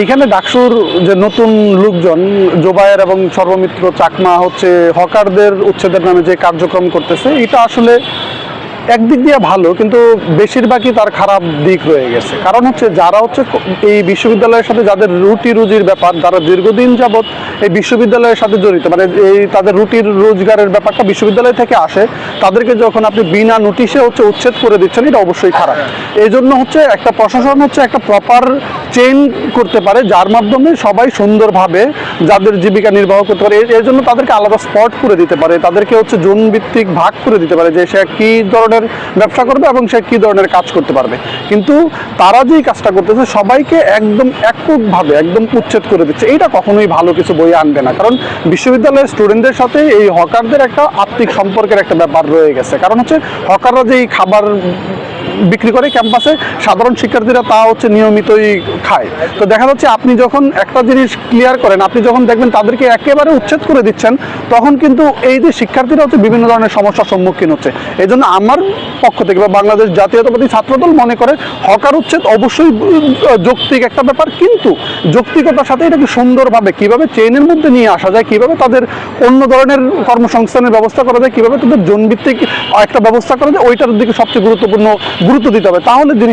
এইখানে ডাকসুর যে নতুন লোকজন, জোবায়ের এবং সর্বমিত্র চাকমা হচ্ছে হকারদের উচ্ছেদের নামে যে কার্যক্রম করতেছে, এটা আসলে একদিক দিয়ে ভালো, কিন্তু বেশিরভাগই তার খারাপ দিক রয়ে গেছে। কারণ হচ্ছে যারা হচ্ছে এই বিশ্ববিদ্যালয়ের সাথে যাদের রুটি রুজির ব্যাপার, যারা দীর্ঘদিন যাবৎ এই বিশ্ববিদ্যালয়ের সাথে জড়িত মানে এই তাদের রুটির রোজগারের ব্যাপারটা বিশ্ববিদ্যালয় থেকে আসে, তাদেরকে যখন আপনি বিনা নোটিশে হচ্ছে উচ্ছেদ করে দিচ্ছেন, এটা অবশ্যই খারাপ। এই জন্য হচ্ছে একটা প্রশাসন হচ্ছে একটা প্রপার চেইন করতে পারে, যার মাধ্যমে সবাই সুন্দরভাবে যাদের জীবিকা নির্বাহ করতে পারে এর জন্য তাদেরকে আলাদা স্পট করে দিতে পারে, তাদেরকে হচ্ছে জোন ভিত্তিক ভাগ করে দিতে পারে, যে সে কী ধরনের ব্যবসা করবে এবং সে কী ধরনের কাজ করতে পারবে। কিন্তু তারা যেই কাজটা করতেছে, সবাইকে একদম এককভাবে, একদম উচ্ছেদ করে দিচ্ছে। এইটা কখনোই ভালো কিছু বই আনবে না। কারণ বিশ্ববিদ্যালয়ের স্টুডেন্টদের সাথে এই হকারদের একটা আত্মিক সম্পর্কের একটা ব্যাপার রয়ে গেছে। কারণ হচ্ছে হকাররা যেই খাবার বিক্রি করে ক্যাম্পাসে সাধারণ শিক্ষার্থীরা তা হচ্ছে নিয়মিতই খায়। তো দেখা যাচ্ছে আপনি যখন একটা জিনিস ক্লিয়ার করেন, আপনি যখন দেখবেন তাদেরকে একেবারে উচ্ছেদ করে দিচ্ছেন, তখন কিন্তু এই যে শিক্ষার্থীরা হচ্ছে বিভিন্ন ধরনের সমস্যার সম্মুখীন হচ্ছে। এই জন্য আমার পক্ষ থেকে বা বাংলাদেশ জাতীয়তাবাদী ছাত্রদল মনে করে হকার উচ্ছেদ অবশ্যই যৌক্তিক একটা ব্যাপার, কিন্তু যৌক্তিকতার সাথে এটাকে সুন্দরভাবে কীভাবে চেইনের মধ্যে নিয়ে আসা যায়, কীভাবে তাদের অন্য ধরনের কর্মসংস্থানের ব্যবস্থা করা যায়, কীভাবে তাদের জনভিত্তিক একটা ব্যবস্থা করা যায়, ওইটার দিকে সবচেয়ে গুরুত্বপূর্ণ গুরুত্ব দিতে হবে। তাহলে জিনিস